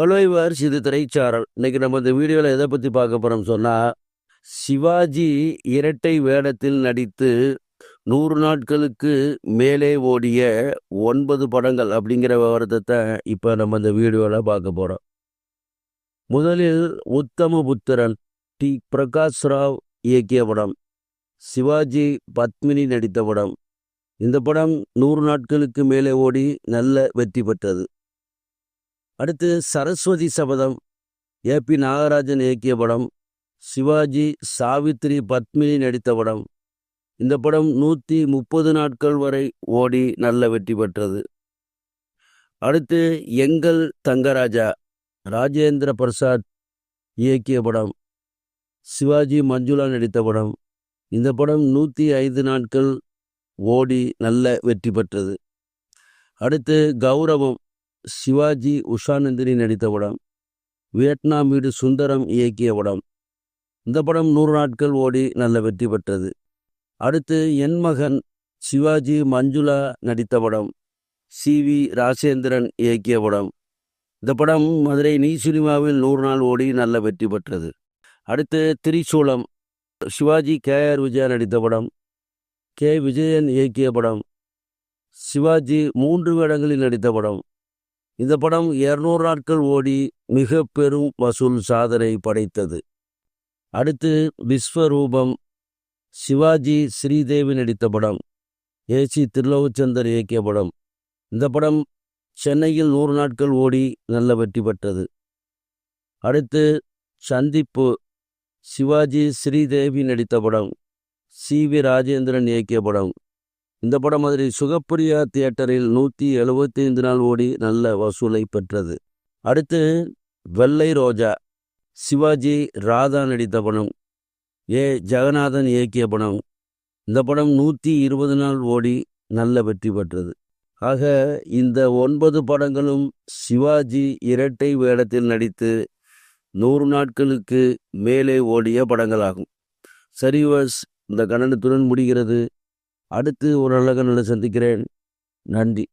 Hello இவர்ஸ் இது திரைச்சாரல். இன்னைக்கு நம்ம இந்த வீடியோவில் எதை பற்றி பார்க்க போகிறோம் சொன்னால் சிவாஜி இரட்டை வேடத்தில் நடித்து நூறு நாட்களுக்கு மேலே ஓடிய ஒன்பது படங்கள் அப்படிங்கிற விவரத்தை இப்போ நம்ம இந்த வீடியோவில் பார்க்க போகிறோம் முதலில் உத்தம புத்திரன் டி. பிரகாஷ் ராவ் இயக்கிய படம் சிவாஜி பத்மினி நடித்த படம். இந்த படம் நூறு நாட்களுக்கு மேலே ஓடி நல்ல வெற்றி பெற்றது. அடுத்து சரஸ்வதி சபதம். ஏபி நாகராஜன் இயக்கிய படம். சிவாஜி சாவித்ரி பத்மினி நடித்த படம். இந்த படம் நூற்றி முப்பது நாட்கள் வரை ஓடி நல்ல வெற்றி பெற்றது. அடுத்து எங்கள் தங்கராஜா ராஜேந்திர பிரசாத் இயக்கிய படம். சிவாஜி மஞ்சுளா நடித்த படம். இந்த படம் நூற்றி ஐந்து நாட்கள் ஓடி நல்ல வெற்றி பெற்றது. அடுத்து கௌரவம். சிவாஜி உஷாநந்தினி நடித்த படம் வியட்நாம் வீடு சுந்தரம் இயக்கிய படம். இந்த படம் நூறு நாட்கள் ஓடி நல்ல வெற்றி பெற்றது. அடுத்து என் மகன் சிவாஜி மஞ்சுளா நடித்த படம் சி வி ராசேந்திரன் இயக்கிய படம். இந்த படம் மதுரை நீ சினிமாவில் நூறு நாள் ஓடி நல்ல வெற்றி பெற்றது. அடுத்து திரிசூலம் சிவாஜி கே ஆர் விஜயா நடித்த படம் கே விஜயன் இயக்கிய படம் சிவாஜி மூன்று வேடங்களில் நடித்த படம். இந்த படம் இருநூறு நாட்கள் ஓடி மிக பெரும் வசூல் சாதனை படைத்தது. அடுத்து விஸ்வரூபம் சிவாஜி ஸ்ரீதேவி நடித்த படம் ஏசி திருலோகச்சந்தர் இயக்கிய படம். இந்த படம் சென்னையில் நூறு நாட்கள் ஓடி நல்ல வெற்றி பெற்றது. அடுத்து சந்திப்பு சிவாஜி ஸ்ரீதேவி நடித்த படம் சி வி ராஜேந்திரன் இயக்கிய படம். இந்த படம் மதுரை சுகப்பிரியா தியேட்டரில் நூற்றி எழுபத்தைந்து நாள் ஓடி நல்ல வசூலை பெற்றது. அடுத்து வெள்ளை ரோஜா சிவாஜி ராதா நடித்த படம் ஏ. ஜெகநாதன் இயக்கிய படம். இந்த படம் நூற்றி இருபது நாள் ஓடி நல்ல வெற்றி பெற்றது. ஆக இந்த ஒன்பது படங்களும் சிவாஜி இரட்டை வேடத்தில் நடித்து நூறு நாட்களுக்கு மேலே ஓடிய படங்களாகும். சரிவஸ் இந்த கணனத்துடன் முடிகிறது. அடுத்து ஒரு அழகான சந்திக்கிறேன். நன்றி.